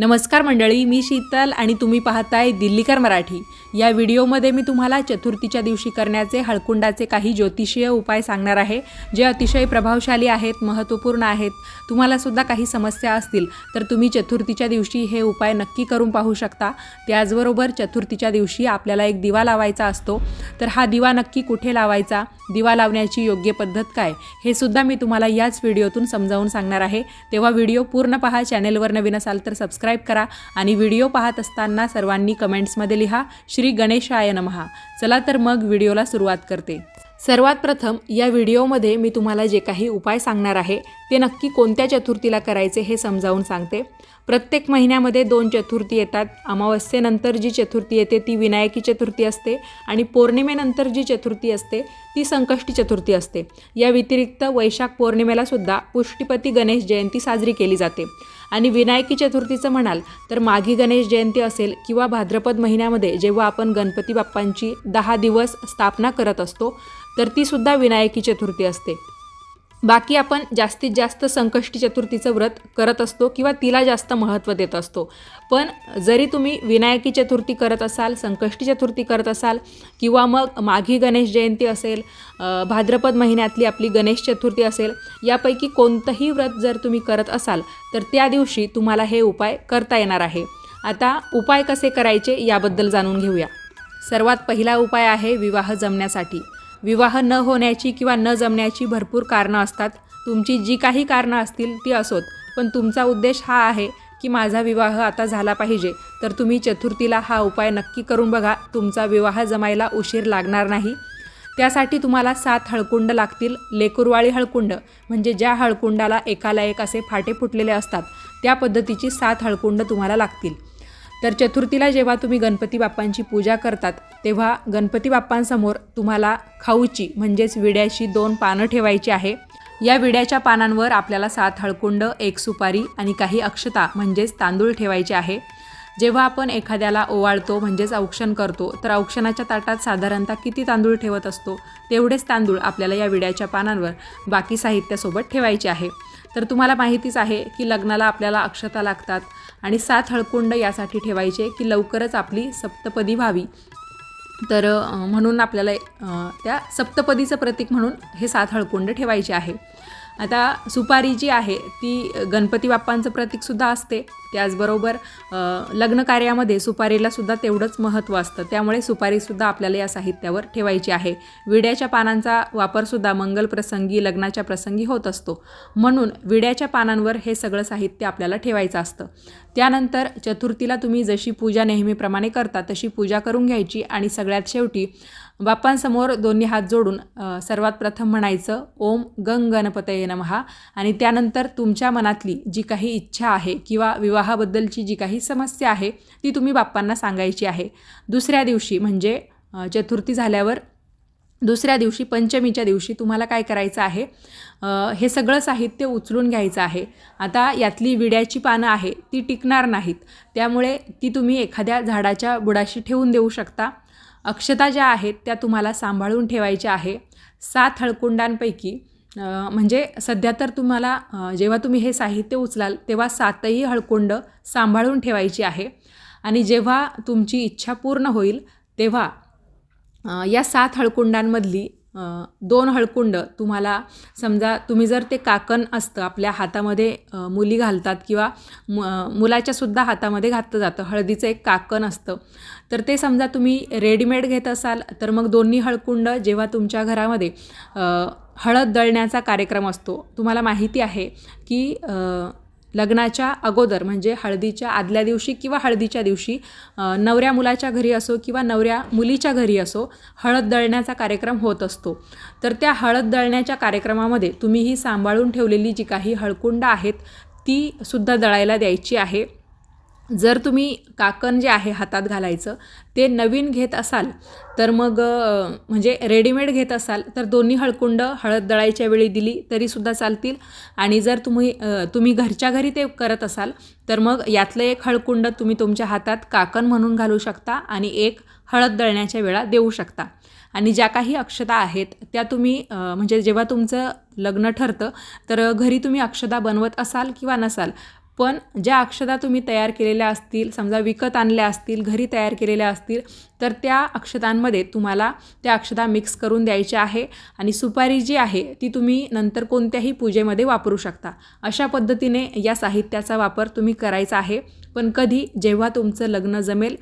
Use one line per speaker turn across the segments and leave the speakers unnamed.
नमस्कार मंडळी मी शीतल आणि तुम्ही पाहताय दिल्लीकर मराठी. या व्हिडिओमध्ये मी तुम्हाला चतुर्थीच्या दिवशी करण्याचे हळकुंडाचे काही ज्योतिषीय उपाय सांगणार आहे जे अतिशय प्रभावशाली आहेत महत्त्वपूर्ण आहेत. तुम्हालासुद्धा काही समस्या असतील तर तुम्ही चतुर्थीच्या दिवशी हे उपाय नक्की करून पाहू शकता. त्याचबरोबर चतुर्थीच्या दिवशी आपल्याला एक दिवा लावायचा असतो. तर हा दिवा नक्की कुठे लावायचा? दिवा लावण्याची योग्य पद्धत काय हे सुद्धा मी तुम्हाला याच व्हिडिओतून समजावून सांगणार आहे. तेव्हा व्हिडिओ पूर्ण पहा चॅनेलवर नवीन असाल तर सबस्क्राईब करा आणि व्हिडिओ पाहत असताना सर्वांनी कमेंट्समध्ये लिहा श्री गणेशाय नमहा. चला तर मग व्हिडिओला सुरुवात करते. सर्वात प्रथम या व्हिडिओमध्ये मी तुम्हाला जे काही उपाय सांगणार आहे ते नक्की कोणत्या चतुर्थीला करायचे हे समजावून सांगते. प्रत्येक महिन्यामध्ये दोन चतुर्थी येतात. अमावस्येनंतर जी चतुर्थी येते ती विनायकी चतुर्थी असते आणि पौर्णिमेनंतर जी चतुर्थी असते ती संकष्टी चतुर्थी असते. या व्यतिरिक्त वैशाख पौर्णिमेला सुद्धा पुष्टीपती गणेश जयंती साजरी केली जाते. आणि विनायकी चतुर्थीचं म्हणाल तर माघी गणेश जयंती असेल किंवा भाद्रपद महिन्यामध्ये जेव्हा आपण गणपती बाप्पांची दहा दिवस स्थापना करत असतो तर तीसुद्धा विनायकी चतुर्थी असते. बाकी आपण जास्तीत जास्त संकष्टी चतुर्थीचं व्रत करत असतो किंवा तिला जास्त महत्त्व देत असतो. पण जरी तुम्ही विनायकी चतुर्थी करत असाल संकष्टी चतुर्थी करत असाल किंवा मग माघी गणेश जयंती असेल भाद्रपद महिन्यातली आपली गणेश चतुर्थी असेल यापैकी कोणतंही व्रत जर तुम्ही करत असाल तर त्या दिवशी तुम्हाला हे उपाय करता येणार आहे. आता उपाय कसे करायचे याबद्दल जाणून घेऊया. सर्वात पहिला उपाय आहे विवाह जमण्यासाठी. विवाह न होण्याची किंवा न जमण्याची भरपूर कारणं असतात. तुमची जी काही कारणं असतील ती असोत. पण तुमचा उद्देश हा आहे की माझा विवाह आता झाला पाहिजे. तर तुम्ही चतुर्थीला हा उपाय नक्की करून बघा. तुमचा विवाह जमायला उशीर लागणार नाही. त्यासाठी तुम्हाला सात हळकुंड लागतील. लेकुरवाळी हळकुंड म्हणजे ज्या हळकुंडाला एकाला एक असे फाटे फुटलेले असतात त्या पद्धतीची सात हळकुंड तुम्हाला लागतील. तर चतुर्थीला जेव्हा तुम्ही गणपती बाप्पांची पूजा करतात तेव्हा गणपती बाप्पांसमोर तुम्हाला खाऊची म्हणजेच विड्याची दोन पानं ठेवायची आहे. या विड्याच्या पानांवर आपल्याला सात हळकुंड एक सुपारी आणि काही अक्षता म्हणजेच तांदूळ ठेवायचे आहे. जेव्हा आपण एखाद्याला ओवाळतो म्हणजेच औक्षण करतो तर औक्षणाच्या ताटात साधारणतः किती तांदूळ ठेवत असतो तेवढेच तांदूळ आपल्याला या विड्याच्या पानांवर बाकी साहित्यासोबत ठेवायचे आहे. तर तुम्हाला माहितीच आहे की लग्नाला आपल्याला अक्षता लागतात आणि सात हळकुंड यासाठी ठेवायचे की लवकरच आपली सप्तपदी व्हावी. तर म्हणून आपल्याला त्या सप्तपदीचं प्रतीक म्हणून हे सात हळकुंड ठेवायचे आहे. आता सुपारी जी आहे ती गणपती बाप्पांचं प्रतीकसुद्धा असते. त्याचबरोबर लग्न कार्यामध्ये सुपारीला सुद्धा तेवढंच महत्त्व असतं. त्यामुळे सुपारीसुद्धा आपल्याला या साहित्यावर ठेवायची आहे. विड्याच्या पानांचा वापरसुद्धा मंगल प्रसंगी लग्नाच्या प्रसंगी होत असतो. म्हणून विड्याच्या पानांवर हे सगळं साहित्य आपल्याला ठेवायचं असतं. त्यानंतर चतुर्थीला तुम्ही जशी पूजा नेहमीप्रमाणे करता तशी पूजा करून घ्यायची. आणि सगळ्यात शेवटी बाप्पांसमोर दोन्ही हात जोडून सर्वात प्रथम म्हणायचं ओम गंग गणपतये नमहा आणि त्यानंतर तुमच्या मनातली जी काही इच्छा आहे किंवा विवाहाबद्दलची जी काही समस्या आहे ती तुम्ही बाप्पांना सांगायची आहे. दुसऱ्या दिवशी म्हणजे चतुर्थी झाल्यावर दुसऱ्या दिवशी पंचमीच्या दिवशी तुम्हाला काय करायचं आहे? हे सगळं साहित्य उचलून घ्यायचं आहे. आता यातली विड्याची पानं आहे ती टिकणार नाहीत. त्यामुळे ती तुम्ही एखाद्या झाडाच्या बुडाशी ठेवून देऊ शकता. अक्षता ज्या आहेत त्या तुम्हाला सांभाळून ठेवायच्या आहे. सात हळकुंडांपैकी म्हणजे सध्या तर तुम्हाला जेव्हा तुम्ही हे साहित्य उचलाल तेव्हा सातही हळकुंड सांभाळून ठेवायची आहे. आणि जेव्हा तुमची इच्छा पूर्ण होईल तेव्हा या सात हळकुंडांमधली दोन हळकुंड तुम्हाला समजा तुम्ही जर ते काकण असतं आपल्या हातामध्ये मुली घालतात किंवा मु मुलाच्यासुद्धा हातामध्ये घातलं जातं हळदीचं एक काकण असतं. तर ते समजा तुम्ही रेडीमेड घेत असाल तर मग दोन्ही हळकुंड जेव्हा तुमच्या घरामध्ये हळद दळण्याचा कार्यक्रम असतो तुम्हाला माहिती आहे की लग्नाच्या अगोदर म्हणजे हळदीच्या आदल्या दिवशी किंवा हळदीच्या दिवशी नवऱ्या मुलाच्या घरी असो किंवा नवऱ्या मुलीच्या घरी असो हळद दळण्याचा कार्यक्रम होत असतो. तर त्या हळद दळण्याच्या कार्यक्रमामध्ये तुम्ही ही सांभाळून ठेवलेली जी काही हळकुंड आहेत ती सुद्धा दळायला द्यायची आहे. जर तुम्ही काकण जे आहे हातात घालायचं ते नवीन घेत असाल तर मग म्हणजे रेडीमेड घेत असाल तर दोन्ही हळकुंड हळद दळायच्या वेळी दिली तरीसुद्धा चालतील. आणि जर तुम्ही तुम्ही घरच्या घरी ते करत असाल तर मग यातलं एक हळकुंड तुम्ही तुमच्या हातात काकण म्हणून घालू शकता आणि एक हळद दळण्याच्या वेळा देऊ शकता. आणि ज्या काही अक्षता आहेत त्या तुम्ही म्हणजे जेव्हा तुमचं लग्न ठरतं तर घरी तुम्ही अक्षता बनवत असाल किंवा नसाल पण ज्या अक्षता तुम्ही तयार केलेल्या असतील समजा विकत आणल्या असतील घरी तयार केलेल्या असतील तर त्या अक्षतांमध्ये तुम्हाला त्या अक्षता मिक्स करून द्यायच्या आहे आणि सुपारी जी आहे ती तुम्ही नंतर कोणत्याही पूजेमध्ये वापरू शकता. अशा पद्धतीने या साहित्याचा वापर तुम्ही करायचा आहे. पण कधी जेव्हा तुमचं लग्न जमेल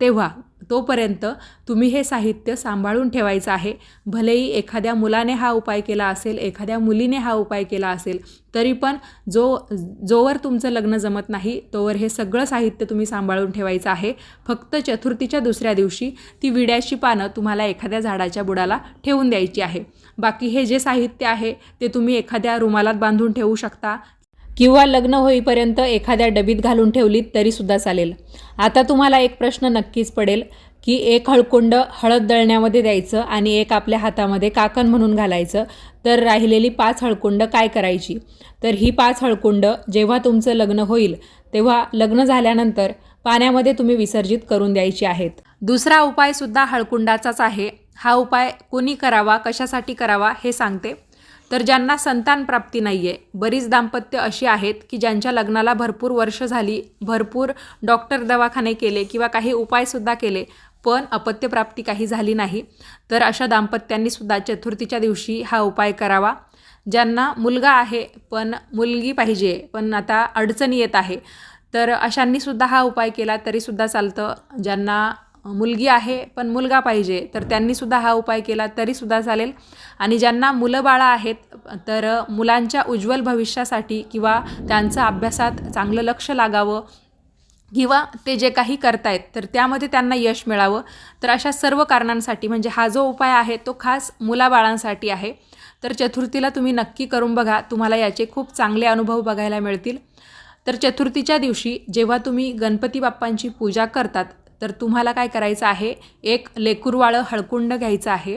तेव्हा तोपर्यंत तुम्ही हे साहित्य सांभाळून ठेवायचं आहे. भलेही एखाद्या मुलाने हा उपाय केला असेल एखाद्या मुलीने हा उपाय केला असेल तरी पण जो जोवर तुमचं लग्न जमत नाही तोवर हे सगळं साहित्य तुम्ही सांभाळून ठेवायचं आहे. फक्त चतुर्थीच्या दुसऱ्या दिवशी ती विड्याची पानं तुम्हाला एखाद्या झाडाच्या बुडाला ठेवून द्यायची आहे. बाकी हे जे साहित्य आहे ते तुम्ही एखाद्या रुमालात बांधून ठेवू शकता किंवा लग्न होईपर्यंत एखाद्या डबीत घालून ठेवलीत तरीसुद्धा चालेल. आता तुम्हाला एक प्रश्न नक्कीच पडेल की एक हळकुंड हळद दळण्यामध्ये द्यायचं आणि एक आपल्या हातामध्ये काकण म्हणून घालायचं तर राहिलेली पाच हळकुंड काय करायची? तर ही पाच हळकुंड जेव्हा तुमचं लग्न होईल तेव्हा लग्न झाल्यानंतर पाण्यामध्ये तुम्ही विसर्जित करून द्यायची आहेत. दुसरा उपायसुद्धा हळकुंडाचाच आहे. हा उपाय कोणी करावा कशासाठी करावा हे सांगते. तर ज्यांना संतान प्राप्ती नाही आहे बरीच दाम्पत्य अशी आहेत की ज्यांच्या लग्नाला भरपूर वर्ष झाली भरपूर डॉक्टर दवाखाने केले किंवा काही उपायसुद्धा केले पण अपत्यप्राप्ती काही झाली नाही. तर अशा दाम्पत्यांनीसुद्धा चतुर्थीच्या दिवशी हा उपाय करावा. ज्यांना मुलगा आहे पण मुलगी पाहिजे पण आता अडचणी येत आहे तर अशांनीसुद्धा हा उपाय केला तरीसुद्धा चालतं. ज्यांना मुलगी आहे पण मुलगा पाहिजे. तर त्यांनीसुद्धा हा उपाय केला तरीसुद्धा चालेल. आणि ज्यांना मुलं बाळं आहेत तर मुलांच्या उज्ज्वल भविष्यासाठी किंवा त्यांचं अभ्यासात चांगलं लक्ष लागावं किंवा ते जे काही करतायत तर त्यामध्ये त्यांना यश मिळावं. तर अशा सर्व कारणांसाठी म्हणजे हा जो उपाय आहे तो खास मुलाबाळांसाठी आहे. तर चतुर्थीला तुम्ही नक्की करून बघा तुम्हाला याचे खूप चांगले अनुभव बघायला मिळतील. तर चतुर्थीच्या दिवशी जेव्हा तुम्ही गणपती बाप्पांची पूजा करतात तर तुम्हाला काय करायचं आहे? एक लेकुरवाळं हळकुंड घ्यायचं आहे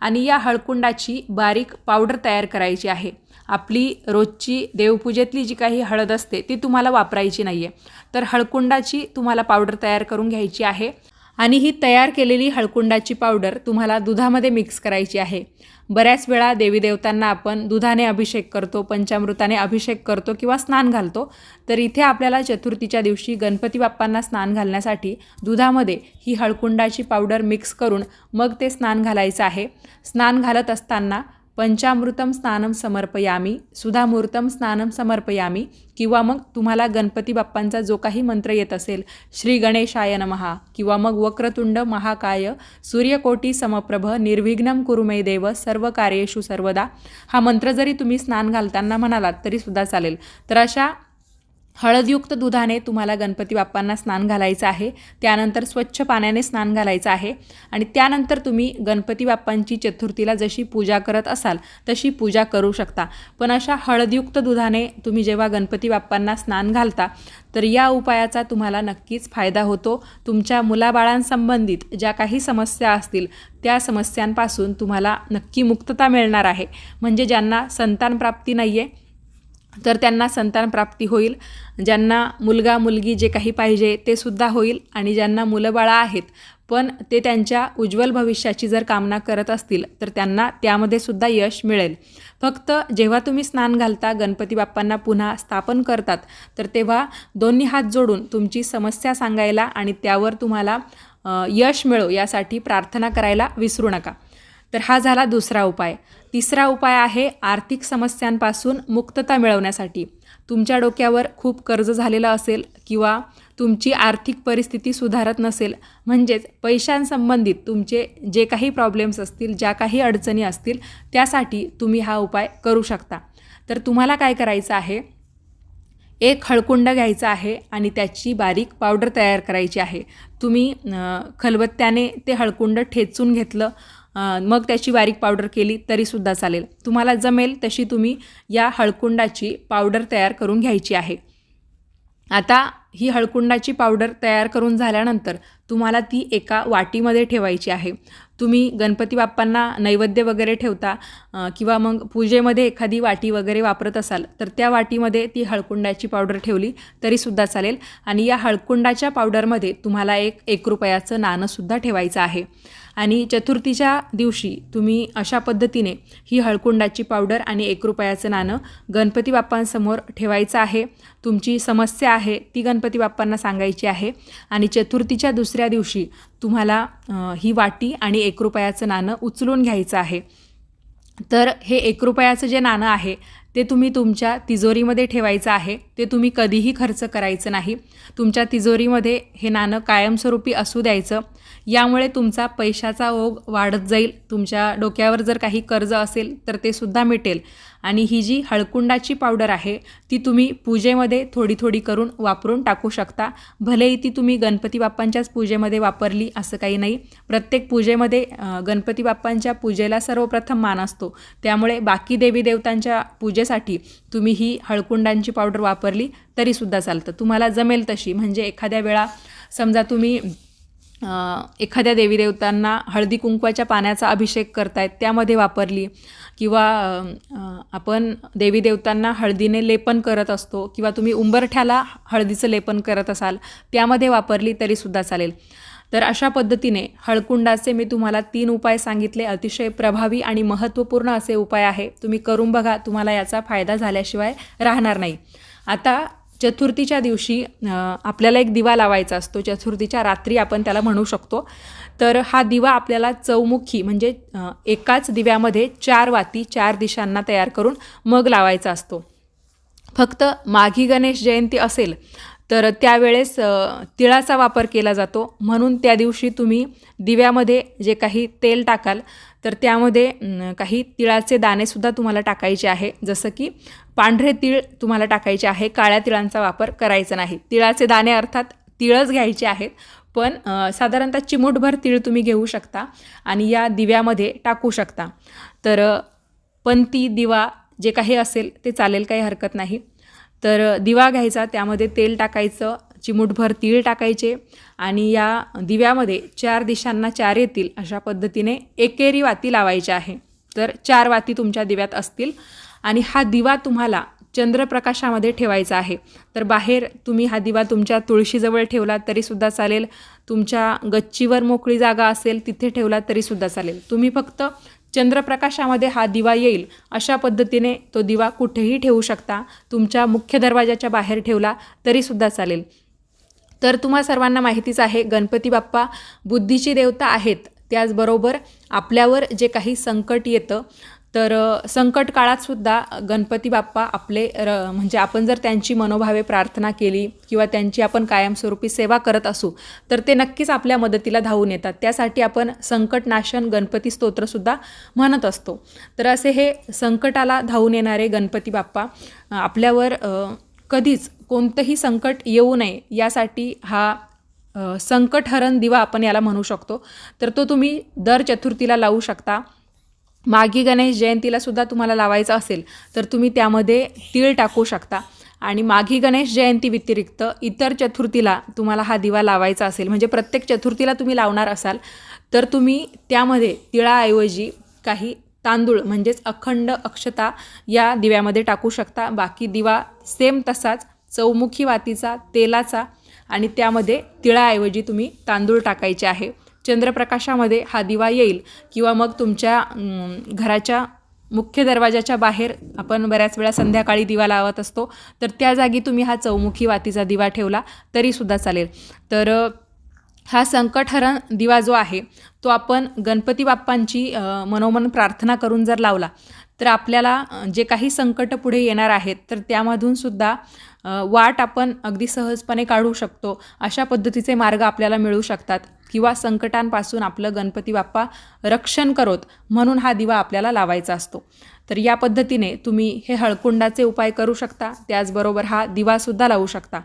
आणि या हळकुंडाची बारीक पावडर तयार करायची आहे. आपली रोजची देवपूजेतली जी काही हळद असते ती तुम्हाला वापरायची नाही आहे तर हळकुंडाची तुम्हाला पावडर तयार करून घ्यायची आहे. आणि ही तयार केलेली हळकुंडाची पावडर तुम्हाला दुधामध्ये मिक्स करायची आहे. बऱ्याच वेळा देवी देवतांना आपण दुधाने अभिषेक करतो पंचामृताने अभिषेक करतो किंवा स्नान घालतो तर इथे आपल्याला चतुर्थीच्या दिवशी गणपती बाप्पांना स्नान घालण्यासाठी दुधामध्ये ही हळकुंडाची पावडर मिक्स करून मग ते स्नान घालायचं आहे. स्नान घालत असताना पंचामृतम स्नानम समर्पयामी सुधामूर्तम स्नानम समर्पयामी किंवा मग तुम्हाला गणपती बाप्पांचा जो काही मंत्र येत असेल श्री गणेशाय नमहा किंवा मग वक्रतुंड महाकाय सूर्यकोटी समप्रभ निर्विघ्नम कुरुमे देव सर्व कार्येषु सर्वदा हा मंत्र जरी तुम्ही स्नान घालताना म्हणालात तरीसुद्धा चालेल. तर अशा हळदयुक्त दुधाने तुम्हाला गणपती बाप्पांना स्नान घालायचं आहे. त्यानंतर स्वच्छ पाण्याने स्नान घालायचं आहे. आणि त्यानंतर तुम्ही गणपती बाप्पांची चतुर्थीला जशी पूजा करत असाल तशी पूजा करू शकता. पण अशा हळदयुक्त दुधाने तुम्ही जेव्हा गणपती बाप्पांना स्नान घालता तर या उपायाचा तुम्हाला नक्कीच फायदा होतो. तुमच्या मुलाबाळांसंबंधित ज्या काही समस्या असतील त्या समस्यांपासून तुम्हाला नक्की मुक्तता मिळणार आहे. म्हणजे ज्यांना संतानप्राप्ती नाही आहे तर त्यांना संतान प्राप्ती होईल. ज्यांना मुलगा मुलगी जे काही पाहिजे ते सुद्धा होईल आणि ज्यांना मुलंबाळा आहेत पण ते त्यांच्या उज्ज्वल भविष्याची जर कामना करत असतील तर त्यांना त्यामध्ये सुद्धा यश मिळेल. फक्त जेव्हा तुम्ही स्नान घालता गणपती बाप्पांना पुन्हा स्थापन करतात तर तेव्हा दोन्ही हात जोडून तुमची समस्या सांगायला आणि त्यावर तुम्हाला यश मिळो यासाठी प्रार्थना करायला विसरू नका. तर हा झाला दुसरा उपाय. तिसरा उपाय आहे आर्थिक समस्यांपासून मुक्तता मिळवण्यासाठी. तुमच्या डोक्यावर खूप कर्ज झालेलं असेल किंवा तुमची आर्थिक परिस्थिती सुधारत नसेल म्हणजेच पैशांसंबंधित तुमचे जे काही प्रॉब्लेम्स असतील ज्या काही अडचणी असतील त्यासाठी तुम्ही हा उपाय करू शकता. तर तुम्हाला काय करायचं आहे? एक हळकुंड घ्यायचा आहे आणि त्याची बारीक पावडर तयार करायची आहे. तुम्ही खलबत्त्याने ते हळकुंड ठेचून घेतलं मग त्याची बारीक पावडर केली तरीसुद्धा चालेल. तुम्हाला जमेल तशी तुम्ही या हळकुंडाची पावडर तयार करून घ्यायची आहे. आता ही हळकुंडाची पावडर तयार करून झाल्यानंतर तुम्हाला ती एका वाटीमध्ये ठेवायची आहे. तुम्ही गणपती बाप्पांना नैवेद्य वगैरे ठेवता किंवा मग पूजेमध्ये एखादी वाटी वगैरे वापरत असाल तर त्या वाटीमध्ये ती हळकुंडाची पावडर ठेवली तरीसुद्धा चालेल. आणि या हळकुंडाच्या पावडरमध्ये तुम्हाला एक एक रुपयाचं नाणंसुद्धा ठेवायचं आहे. आणि चतुर्थीच्या दिवशी तुम्ही अशा पद्धतीने ही हळकुंडाची पावडर आणि एक रुपयाचं नाणं गणपती बाप्पांसमोर ठेवायचं आहे. तुमची समस्या आहे ती गणपती बाप्पांना सांगायची आहे. आणि चतुर्थीच्या दुसऱ्या दिवशी तुम्हाला ही वाटी आणि एक रुपयाचं नाणं उचलून घ्यायचं आहे. तर हे एक रुपयाचं जे नाणं आहे ते तुम्ही तुमच्या तिजोरीमध्ये ठेवायचं आहे. ते तुम्ही कधीही खर्च करायचं नाही. तुमच्या तिजोरीमध्ये हे नाणं कायमस्वरूपी असू द्यायचं. यामुळे तुमचा पैशाचा ओघ वाढत जाईल. तुमच्या डोक्यावर जर काही कर्ज असेल तर ते सुद्धा मिटेल. आणि ही जी हळकुंडाची पावडर आहे ती तुम्ही पूजेमध्ये थोडी थोडी करून वापरून टाकू शकता. भलेही ती तुम्ही गणपती बाप्पांच्याच पूजेमध्ये वापरली असं काही नाही. प्रत्येक पूजेमध्ये गणपती बाप्पांच्या पूजेला सर्वप्रथम मान असतो. त्यामुळे बाकी देवी देवतांच्या पूजेसाठी तुम्ही ही हळकुंडांची पावडर वापरली तरीसुद्धा चालतं. तुम्हाला जमेल तशी. म्हणजे एखाद्या वेळा समजा तुम्ही एखाद्या देवी देवतांना हळदी कुंकवाच्या पाण्याचा अभिषेक करतायत त्यामध्ये वापरली. किंवा आपण देवी देवतांना हळदीने लेपन करत असतो किंवा तुम्ही उंबरठ्याला हळदीचं लेपन करत असाल त्यामध्ये वापरली तरीसुद्धा चालेल. तर अशा पद्धतीने हळकुंडाचे मी तुम्हाला तीन उपाय सांगितले अतिशय प्रभावी आणि महत्त्वपूर्ण असे उपाय आहे. तुम्ही करून बघा तुम्हाला याचा फायदा झाल्याशिवाय राहणार नाही. आता चतुर्थीच्या दिवशी आपल्याला एक दिवा लावायचा असतो. चतुर्थीच्या रात्री आपण त्याला म्हणू शकतो. तर हा दिवा आपल्याला चौमुखी म्हणजे एकाच दिव्यामध्ये चार वाती चार दिशांना तयार करून मग लावायचा असतो. फक्त माघी गणेश जयंती असेल तर त्यावेळेस तिळाचा वापर केला जातो. म्हणून त्या दिवशी तुम्ही दिव्यामध्ये जे काही तेल टाकाल तर त्यामध्ये काही तिळाचे दाणेसुद्धा तुम्हाला टाकायचे आहे. जसं की पांढरे तिळ तुम्हाला टाकायचे आहे काळ्या तिळांचा वापर करायचा नाही. तिळाचे दाणे अर्थात तिळच घ्यायचे आहेत पण साधारणतः चिमूटभर तीळ तुम्ही घेऊ शकता आणि या दिव्यामध्ये टाकू शकता. तर पंती दिवा जे काही असेल ते चालेल काही हरकत नाही. तर दिवा घ्यायचा त्यामध्ये तेल टाकायचं चिमूटभर तीळ टाकायचे आणि या दिव्यामध्ये चार दिशांना चार येतील अशा पद्धतीने एकेरी वाती लावायच्या आहे. तर चार वाती तुमच्या दिव्यात असतील आणि हा दिवा तुम्हाला चंद्रप्रकाशामध्ये ठेवायचा आहे. तर बाहेर तुम्ही हा दिवा तुमच्या तुळशीजवळ ठेवला तरीसुद्धा चालेल. तुमच्या गच्चीवर मोकळी जागा असेल तिथे ठेवला तरीसुद्धा चालेल. तुम्ही फक्त चंद्रप्रकाशामध्ये हा दिवा येईल अशा पद्धतीने तो दिवा कुठेही ठेवू शकता. तुमच्या मुख्य दरवाजाच्या बाहेर ठेवला तरीसुद्धा चालेल. तर तुम्हा सर्वांना माहितीच आहे गणपती बाप्पा बुद्धीची देवता आहेत. त्याचबरोबर आपल्यावर जे काही संकट येतं तर संकट काळातसुद्धा गणपती बाप्पा आपले र म्हणजे आपण जर त्यांची मनोभावे प्रार्थना केली किंवा त्यांची आपण कायमस्वरूपी सेवा करत असू तर ते नक्कीच आपल्या मदतीला धावून येतात. त्यासाठी आपण संकटनाशन गणपती स्तोत्रसुद्धा म्हणत असतो. तर असे हे संकटाला धावून येणारे गणपती बाप्पा आपल्यावर कधीच कोणतंही संकट येऊ नये यासाठी हा संकटहरण दिवा आपण याला म्हणू शकतो. तर तो तुम्ही दर चतुर्थीला लावू शकता. मागी गणेश जयंतीला सुद्धा तुम्हाला लावायचं असेल तर तुम्ही त्यामध्ये तीळ टाकू शकता. आणि माघी गणेश जयंती व्यतिरिक्त इतर चतुर्थीला तुम्हाला हा दिवा लावायचा असेल म्हणजे प्रत्येक चतुर्थीला तुम्ही लावणार असाल तर तुम्ही त्यामध्ये तिळाऐवजी काही तांदूळ म्हणजेच अखंड अक्षता या दिव्यामध्ये टाकू शकता. बाकी दिवा सेम तसाच चौमुखी वातीचा तेलाचा आणि त्यामध्ये तिळाऐवजी तुम्ही तांदूळ टाकायचे आहे. चंद्रप्रकाशामध्ये हा दिवा येईल किंवा मग तुमच्या घराच्या मुख्य दरवाजाच्या बाहेर आपण बऱ्याच वेळा संध्याकाळी दिवा लावत असतो तर त्या जागी तुम्ही हा चौमुखी वातीचा दिवा ठेवला तरीसुद्धा चालेल. तर हा संकटहरण दिवा जो आहे तो आपण गणपती बाप्पांची मनोमन प्रार्थना करून जर लावला तर आपल्याला जे काही संकट पुढे येणार आहेत तर त्यामधून सुद्धा वाट आपण अगदी सहजपणे काढू शकतो. अशा पद्धतीचे मार्ग आपल्याला मिळू शकतात. किंवा संकटांपासून आपलं गणपती बाप्पा रक्षण करोत म्हणून हा दिवा आपल्याला लावायचा असतो. तर या पद्धतीने तुम्ही हे हळकुंडाचे उपाय करू शकता त्याचबरोबर हा दिवासुद्धा लावू शकता.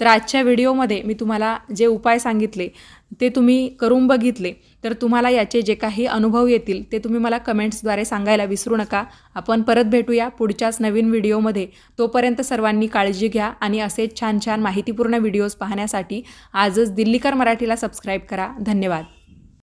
तर आजच्या व्हिडिओमध्ये मी तुम्हाला जे उपाय सांगितले ते तुम्ही करून बघितले तर तुम्हाला याचे जे काही अनुभव येतील ते तुम्ही मला कमेंट्सद्वारे सांगायला विसरू नका. आपण परत भेटूया पुढच्याच नवीन व्हिडिओमध्ये. तोपर्यंत सर्वांनी काळजी घ्या आणि असेच छान छान माहितीपूर्ण व्हिडिओज पाहण्यासाठी आजच दिल्लीकर मराठीला सबस्क्राईब करा. धन्यवाद.